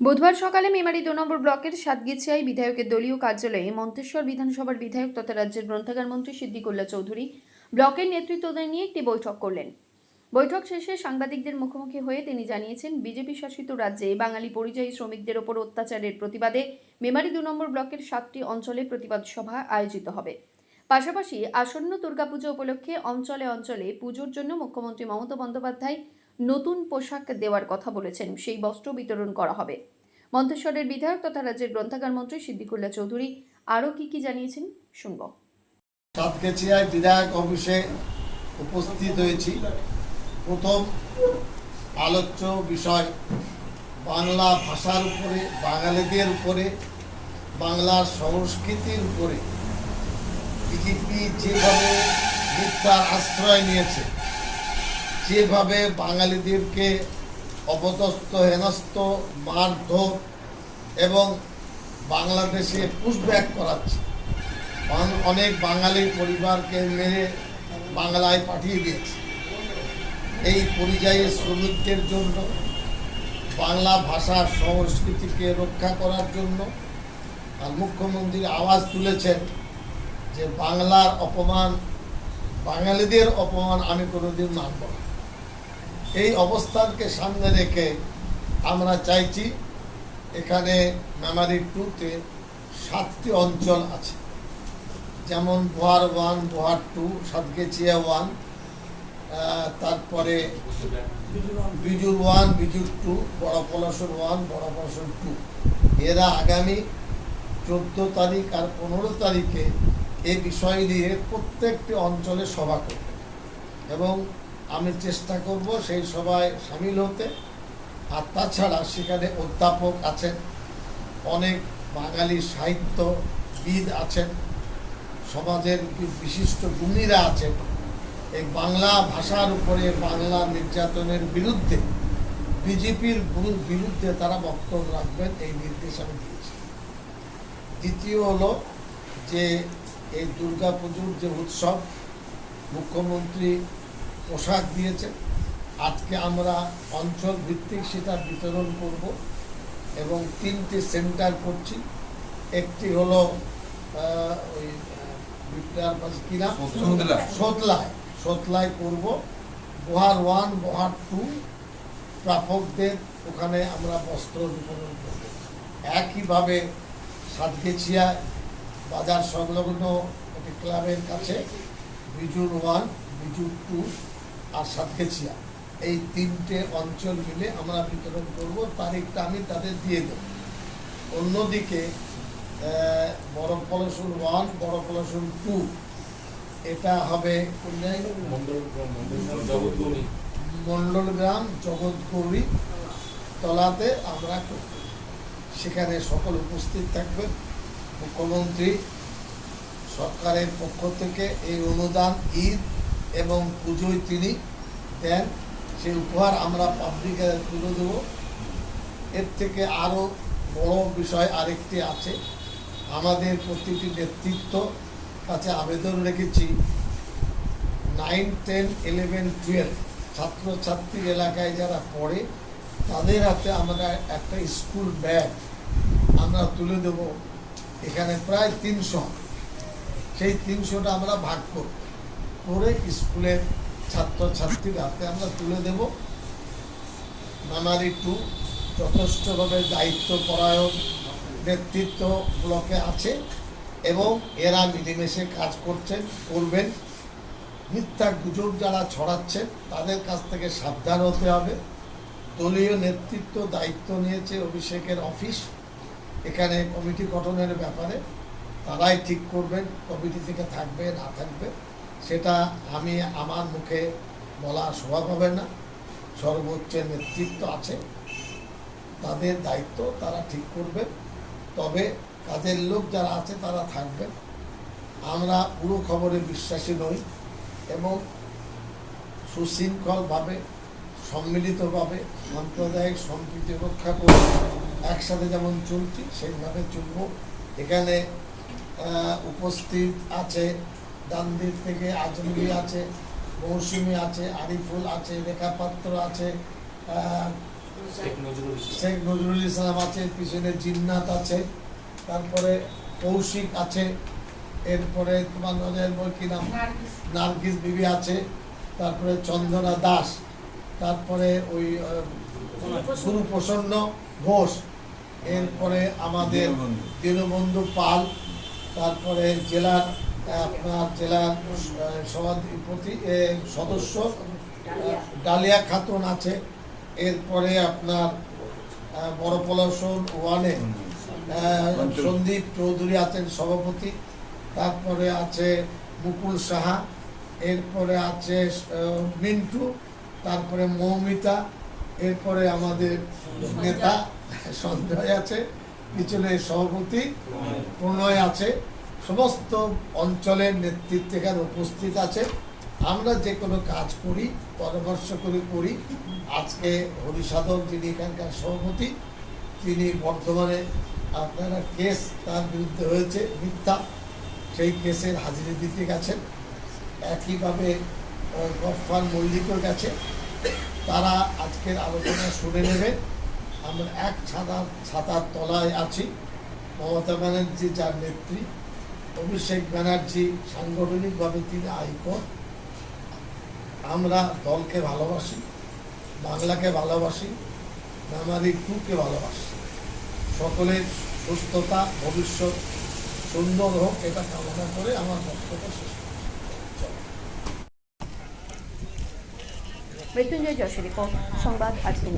বুধবার সকালে মেমারি দু নম্বর ব্লকের সাতগিছিয়ায় বিধায়কের দলীয় কার্যালয়ে মন্তেশ্বর বিধানসভার বিধায়ক তথা রাজ্যের গ্রন্থাগার মন্ত্রী সিদ্দিকুল্লা চৌধুরী ব্লকের নেতৃত্বদের নিয়ে একটি বৈঠক করলেন। বৈঠক শেষে সাংবাদিকদের মুখোমুখি হয়ে তিনি জানিয়েছেন, বিজেপি শাসিত রাজ্যে বাঙালি পরিযায়ী শ্রমিকদের ওপর অত্যাচারের প্রতিবাদে মেমারি দু নম্বর ব্লকের সাতটি অঞ্চলে প্রতিবাদ সভা আয়োজিত হবে। পাশাপাশি আসন্ন দুর্গাপুজো উপলক্ষে অঞ্চলে অঞ্চলে পুজোর জন্য মুখ্যমন্ত্রী মমতা বন্দ্যোপাধ্যায় নতুন পোশাক দেওয়ার কথা বলেছেন, সেই বস্ত্র বিতরণ করা হবে। মন্তেশ্বরের বিধায়ক তথা রাজ্যের গ্রন্থাগার মন্ত্রী সিদ্দিকুল্লাহ চৌধুরী আরও কি কি জানিয়েছেন শুনব। সাতগেছিয়ায় বিধায়ক অফিসে উপস্থিত হয়েছি। প্রথম আলোচ্য বিষয়, বাংলা ভাষার উপরে, বাঙালিদের উপরে, বাংলার সংস্কৃতির উপরে। বিজেপি যেভাবে মিথ্যার আশ্রয় নিয়েছে যেভাবে বাঙালিদেরকে অপদস্থ, হেনস্থ, মারধর এবং বাংলাদেশে পুশব্যাক করাচ্ছে অনেক বাঙালি পরিবারকে মেরে বাংলায় পাঠিয়ে দিয়েছে। এই পরিযায়ী শ্রমিকদের জন্য, বাংলা ভাষার সংস্কৃতিকে রক্ষা করার জন্য আর মুখ্যমন্ত্রী আওয়াজ তুলেছেন যে বাংলার অপমান, বাঙালিদের অপমান আমি কোনোদিন মানব না। এই অবস্থানকে সামনে রেখে আমরা চাইছি এখানে মেমারি টুতে সাতটি অঞ্চল আছে। যেমন Bohar one, Bohar two, Satgachia one তারপরে বিজুর ওয়ান, বিজুর টু বড় পলাশর ওয়ান বড় পলাশর টু। এরা আগামী চোদ্দ তারিখ আর পনেরো তারিখে এই বিষয় নিয়ে প্রত্যেকটি অঞ্চলে সভা করবে। এবং আমি চেষ্টা করব সেই সভায় সামিল হতে। আর তাছাড়া সেখানে অধ্যাপক আছেন, অনেক বাঙালি সাহিত্যবিদ আছেন, সমাজের বিশিষ্ট গুণীরা আছেন। এই বাংলা ভাষার উপরে বাংলা নির্যাতনের বিরুদ্ধে, বিজেপির বিরুদ্ধে তারা বক্তব্য রাখবেন, এই নির্দেশ আমি দিয়েছি। দ্বিতীয় হলো যে এই দুর্গাপুজোর যে উৎসব, মুখ্যমন্ত্রী পোশাক দিয়েছে। আজকে আমরা অঞ্চল ভিত্তিক সেটা বিতরণ করব এবং তিনটি সেন্টার করছি। একটি হলো ওই বিদ্যার পাশে কি নাম? সোতলা। সোতলায় সোতলায় করব। বোহার ওয়ান বোহার টু প্রাপকদের ওখানে আমরা বস্ত্র বিতরণ করব। একইভাবে সাতগেছিয়া বাজার সংলগ্ন একটি ক্লাবের কাছে বিজুর ওয়ান বিজুর টু আর সাতগেছিয়া এই তিনটে অঞ্চল মিলে আমরা বিতরণ করব তারিখটা আমি তাদের দিয়ে দেব। অন্যদিকে বড় পলাশুর ওয়ান বড় পলাশুর টু এটা হবে? মণ্ডলগ্রাম জগৎগৌরী তলাতে আমরা করব। সেখানে সকল উপস্থিত থাকবেন। মুখ্যমন্ত্রী সরকারের পক্ষ থেকে এই অনুদান ঈদ এবং পুজোয় তিনি দেন, সেই উপহার আমরা পাবলিকে তুলে দেব। এর থেকে আরও বড় বিষয় আরেকটি আছে। আমাদের প্রতিটি নেতৃত্ব কাছে আবেদন রেখেছি। নাইন টেন ইলেভেন টুয়েলভ ছাত্রছাত্রীর এলাকায় যারা পড়ে, তাদের হাতে আমরা একটা স্কুল ব্যাগ আমরা তুলে দেব। এখানে প্রায় তিনশো। সেই তিনশোটা আমরা ভাগ করব। করে স্কুলের ছাত্রছাত্রীর হাতে আমরা তুলে দেব। নানারি টু যথেষ্টভাবে দায়িত্ব পরায়ণ নেতৃত্ব ব্লকে আছে এবং এরা মিলেমিশে কাজ করছেন, করবেন। মিথ্যা গুজব যারা ছড়াচ্ছেন, তাদের কাছ থেকে সাবধান হতে হবে। দলীয় নেতৃত্ব দায়িত্ব নিয়েছে অভিষেকের অফিস, এখানে কমিটি গঠনের ব্যাপারে। তারাই ঠিক করবেন, কমিটি থেকে থাকবে, না থাকবে। সেটা আমি আমার মুখে বলা স্বভাব হবে না। সর্বোচ্চ নেতৃত্ব আছে। তাদের দায়িত্ব তারা ঠিক করবে। তবে কাজের লোক যারা আছে তারা থাকবে। আমরা পুরো খবরে বিশ্বাসী নই এবং সুশৃঙ্খলভাবে, সম্মিলিতভাবে, সাম্প্রদায়িক সম্প্রীতি রক্ষা করে একসাথে যেমন চলছি, সেইভাবে চলব। এখানে উপস্থিত আছে ডান দিক থেকে আজমরি আছে মৌসুমি আছে আরিফুল আছে রেখাপাত্র আছে শেখ নজরুল ইসলাম। শেখ নজরুল ইসলাম আছে পিছনে জিন্নাত আছে তারপরে কৌশিক আছে এরপরে তোমার নজর কি নাম? নার্গিস। বিবি আছে তারপরে চন্দনা দাস তারপরে ওই গুরু প্রসন্ন ঘোষ এরপরে আমাদের দীনবন্ধু পাল তারপরে জেলার আপনার সভাধিপতি এ, সদস্য ডালিয়া খাতুন আছে। এরপরে আপনার বড় পলাশন ওয়ানে সন্দীপ চৌধুরী আছেন সভাপতি। তারপরে আছে মুকুল সাহা। এরপরে আছে মিন্টু। তারপরে মৌমিতা। এরপরে আমাদের নেতা সঞ্জয় আছে। পিছনে সভাপতি প্রণয় আছে। সমস্ত অঞ্চলের নেতৃত্ব এখানে উপস্থিত আছে। আমরা যে কোনো কাজ করি পরামর্শ করে করি। আজকে হরিসাধক যিনি এখানকার সভাপতি তিনি বর্তমানে আপনারা কেস তার বিরুদ্ধে হয়েছে মিথ্যা। সেই কেসের হাজিরি দিতে গেছেন। একইভাবে আহ, গফফার মল্লিকের কাছে তারা আজকের আলোচনা শুনে নেবে। আমরা এক ছাতার ছাতার তলায় আছি। মমতা ব্যানার্জি যার নেত্রী অভিষেক ব্যানার্জি সাংগঠনিকভাবে তিনি আইকন। আমরা দলকে ভালোবাসি, বাংলাকে ভালোবাসি, মেমারি টুকে ভালোবাসি। সকলের সুস্থতা, ভবিষ্যৎ সুন্দর হোক, এটা কামনা করে আমার বক্তব্য শেষ। মৃত্যুঞ্জয় যশোর রিপোর্ট সংবাদ আজকে